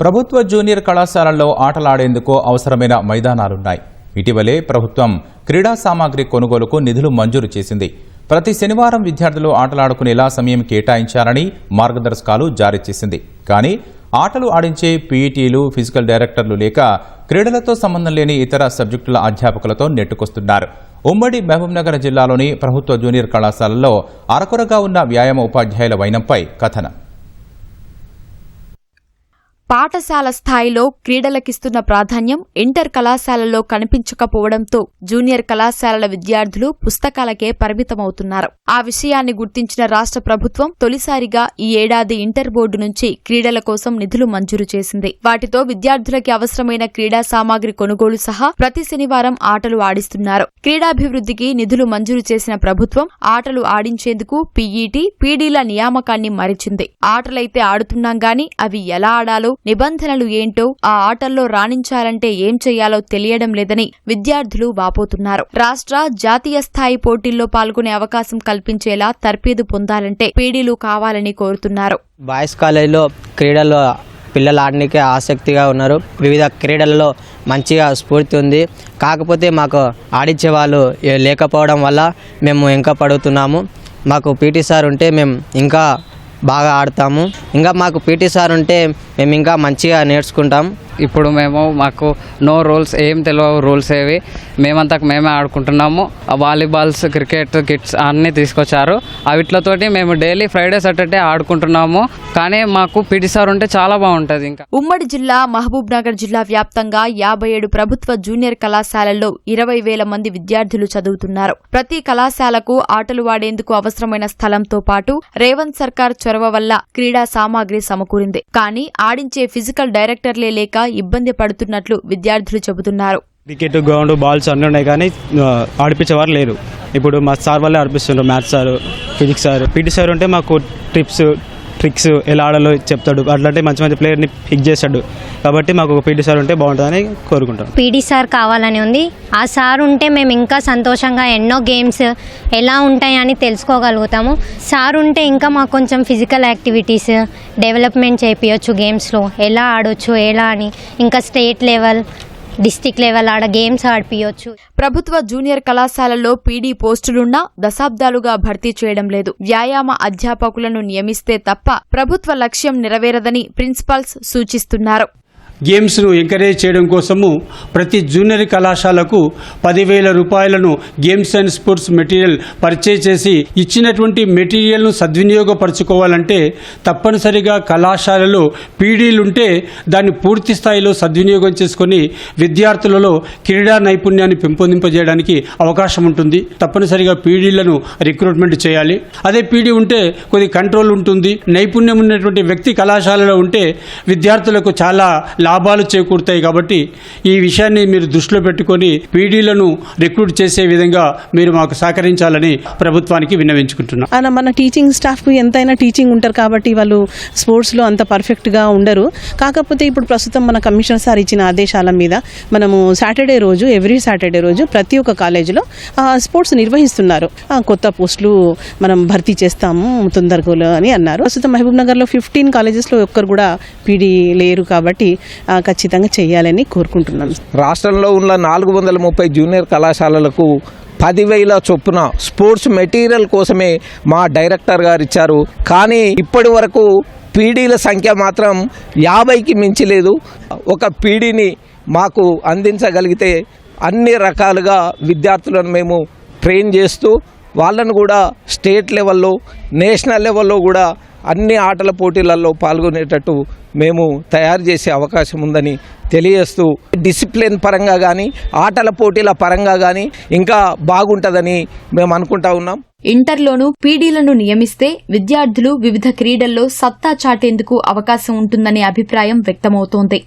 ప్రభుత్వ జూనియర్ కళాశాలల్లో ఆటలాడేందుకు అవసరమైన మైదానాలున్నాయి. ఇటీవలే ప్రభుత్వం క్రీడా సామాగ్రి కొనుగోలుకు నిధులు మంజూరు చేసింది. ప్రతి శనివారం విద్యార్థులు ఆటలాడుకునేలా సమయం కేటాయించాలని మార్గదర్శకాలు జారీ చేసింది. కానీ ఆటలు ఆడించే పీఈటీలు ఫిజికల్ డైరెక్టర్లు లేక క్రీడలతో సంబంధం లేని ఇతర సబ్జెక్టుల అధ్యాపకులతో నెట్టుకొస్తున్నారు. ఉమ్మడి మహబూబ్నగర్ జిల్లాలోని ప్రభుత్వ జూనియర్ కళాశాలల్లో అరకొరగా ఉన్న వ్యాయామ ఉపాధ్యాయుల వైనంపై కథనం. పాఠశాల స్థాయిలో క్రీడలకిస్తున్న ప్రాధాన్యం ఇంటర్ కళాశాలలో కనిపించకపోవడంతో జూనియర్ కళాశాలల విద్యార్థులు పుస్తకాలకే పరిమితమవుతున్నారు. ఆ విషయాన్ని గుర్తించిన రాష్ట్ర ప్రభుత్వం తొలిసారిగా ఈ ఏడాది ఇంటర్ బోర్డు నుంచి క్రీడల కోసం నిధులు మంజూరు చేసింది. వాటితో విద్యార్థులకి అవసరమైన క్రీడా సామాగ్రి కొనుగోలు సహా ప్రతి శనివారం ఆటలు ఆడిస్తున్నారు. క్రీడాభివృద్ధికి నిధులు మంజూరు చేసిన ప్రభుత్వం ఆటలు ఆడించేందుకు పీఈటీ పీడీల నియామకాన్ని మరిచింది. ఆటలైతే ఆడుతున్నాం గాని అవి ఎలా ఆడాలో నిబంధనలు ఏంటో ఆ ఆటల్లో రాణించాలంటే ఏం చేయాలో తెలియడం లేదని విద్యార్థులు వాపోతున్నారు. రాష్ట్ర జాతీయ స్థాయి పోటీల్లో పాల్గొనే అవకాశం కల్పించేలా తర్పీదు పొందాలంటే పీడీలు కావాలని కోరుతున్నారు. బాయ్స్ కాలేజీలో క్రీడల్లో పిల్లలు ఆడడానికి ఆసక్తిగా ఉన్నారు. వివిధ క్రీడలలో మంచిగా స్ఫూర్తి ఉంది. కాకపోతే మాకు ఆడించే వాళ్ళు లేకపోవడం వల్ల మేము ఇంకా పడుతున్నాము. మాకు పీటీ సార్ ఉంటే మేము ఇంకా బాగా ఆడతాము. ఇంకా మాకు పీటీ సార్ ఉంటే మేము ఇంకా మంచిగా నేర్చుకుంటాం. ఇప్పుడు మేము మాకు నో రూల్స్ ఏం తెలియవు రూల్స్ ఏవి. మేమంతకు మేమే ఆడుకుంటున్నాము. వాలీబాల్స్ క్రికెట్ కిట్స్ అన్నీ తీసుకొచ్చారు. అవిట్లతోటి మేము డైలీ ఫ్రైడే సాటర్డే ఆడుకుంటున్నాము. కానీ మాకు పిటి సార్ ఉంటే చాలా బాగుంటుంది ఇంకా. ఉమ్మడి జిల్లా మహబూబ్ నగర్ జిల్లా వ్యాప్తంగా యాభై ఏడు ప్రభుత్వ జూనియర్ కళాశాలల్లో ఇరవై వేల మంది విద్యార్థులు చదువుతున్నారు. ప్రతి కళాశాలకు ఆటలు ఆడేందుకు అవసరమైన స్థలంతో పాటు రేవంత్ సర్కార్ చొరవ వల్ల క్రీడా సామాగ్రి సమకూరింది. కానీ ఆడించే ఫిజికల్ డైరెక్టర్లే లేక ఇబ్బంది పడుతున్నట్లు విద్యార్థులు చెబుతున్నారు. క్రికెట్ గ్రౌండ్ బాల్స్ అన్నీ ఉన్నాయి కానీ ఆడిపించేవారు లేరు. ఇప్పుడు మా సార్ వాళ్ళే ఆడిపిస్తున్నారు maths sir physics sir. PT sir ఉంటే మాకు ట్రిప్స్ ట్రిక్స్ ఎలా ఆడాలో చెప్తాడు. అట్లాంటి మంచి మంచి ప్లేయర్ని పిక్ చేస్తాడు. కాబట్టి మాకు ఒక పీటీ సార్ ఉంటే బాగుంటుందని కోరుకుంటాం. పీడీ సార్ కావాలని ఉంది. ఆ సార్ ఉంటే మేము ఇంకా సంతోషంగా ఎన్నో గేమ్స్ ఎలా ఉంటాయని తెలుసుకోగలుగుతాము. సార్ ఉంటే ఇంకా మాకు కొంచెం ఫిజికల్ యాక్టివిటీస్ డెవలప్మెంట్ చేపించవచ్చు గేమ్స్లో ఎలా ఆడొచ్చు ఎలా అని. ఇంకా స్టేట్ లెవెల్ డిస్టిక్ లెవెల్ ఆడ గేమ్స్ ఆడిపించవచ్చు ప్రభుత్వ జూనియర్ కళాశాలల్లో పీడీ పోస్టులున్నా దశాబ్దాలుగా భర్తీ చేయడం లేదు. వ్యాయామ అధ్యాపకులను నియమిస్తే తప్ప ప్రభుత్వ లక్ష్యం నెరవేరదని ప్రిన్సిపాల్స్ సూచిస్తున్నారు. గేమ్స్ను ఎంకరేజ్ చేయడం కోసము ప్రతి జూనియర్ కళాశాలకు పదివేల రూపాయలను games and sports material purchase చేసి ఇచ్చినటువంటి మెటీరియల్ను సద్వినియోగపరచుకోవాలంటే తప్పనిసరిగా కళాశాలలో పీడీలుంటే దాన్ని పూర్తి స్థాయిలో సద్వినియోగం చేసుకొని విద్యార్థులలో క్రీడా నైపుణ్యాన్ని పెంపొందింపజేయడానికి అవకాశం ఉంటుంది. తప్పనిసరిగా పీడీలను రిక్రూట్మెంట్ చేయాలి. అదే పీడీ ఉంటే కొద్ది కంట్రోల్ ఉంటుంది. నైపుణ్యం ఉన్నటువంటి వ్యక్తి కళాశాలలో ఉంటే విద్యార్థులకు చాలా లాభాలు చేకూరుతాయి కాబట్టి ఈ విషయాన్ని మీరు దృష్టిలో పెట్టుకొని పీడీలను రిక్రూట్ చేసే విధంగా మీరు మాకు సహకరించాలని ప్రభుత్వానికి విన్నవించుకుంటున్నాం. మన టీచింగ్ స్టాఫ్కు ఎంతైనా టీచింగ్ ఉంటారు కాబట్టి వాళ్ళు స్పోర్ట్స్లో అంత పర్ఫెక్ట్గా ఉండరు. కాకపోతే ఇప్పుడు ప్రస్తుతం మన కమిషనర్ సార్ ఇచ్చిన ఆదేశాల మీద మనము సాటర్డే రోజు ఎవ్రీ సాటర్డే రోజు ప్రతి ఒక్క కాలేజీలో స్పోర్ట్స్ నిర్వహిస్తున్నారు. కొత్త పోస్టులు మనం భర్తీ చేస్తాము తొందరగా అని అన్నారు. ప్రస్తుతం మహబూబ్ నగర్లో ఫిఫ్టీన్ కాలేజెస్లో ఒక్కరు కూడా పీడీ లేరు కాబట్టి ఖచ్చితంగా చేయాలని కోరుకుంటున్నాం రాష్ట్రంలో ఉన్న నాలుగు వందల ముప్పై జూనియర్ కళాశాలలకు పదివేల చొప్పున స్పోర్ట్స్ మెటీరియల్ కోసమే మా డైరెక్టర్ గారు ఇచ్చారు. కానీ ఇప్పటి వరకు పీడీల సంఖ్య మాత్రం యాభైకి మించి లేదు. ఒక పీడీని మాకు అందించగలిగితే అన్ని రకాలుగా విద్యార్థులను మేము ట్రైన్ చేస్తూ వాళ్ళను కూడా స్టేట్ లెవెల్లో నేషనల్ లెవెల్లో కూడా అన్ని ఆటల పోటీలలో పాల్గొనేటట్టు మేము తయారు చేసే అవకాశం ఉందని తెలియజేస్తూ డిసిప్లిన్ పరంగా కానీ ఆటల పోటీల పరంగా కానీ ఇంకా బాగుంటుందని మేము అనుకుంటా ఉన్నాం. ఇంటర్లోనూ పీడీలను నియమిస్తే విద్యార్థులు వివిధ క్రీడల్లో సత్తా చాటేందుకు అవకాశం ఉంటుందనే అభిప్రాయం వ్యక్తమవుతోంది.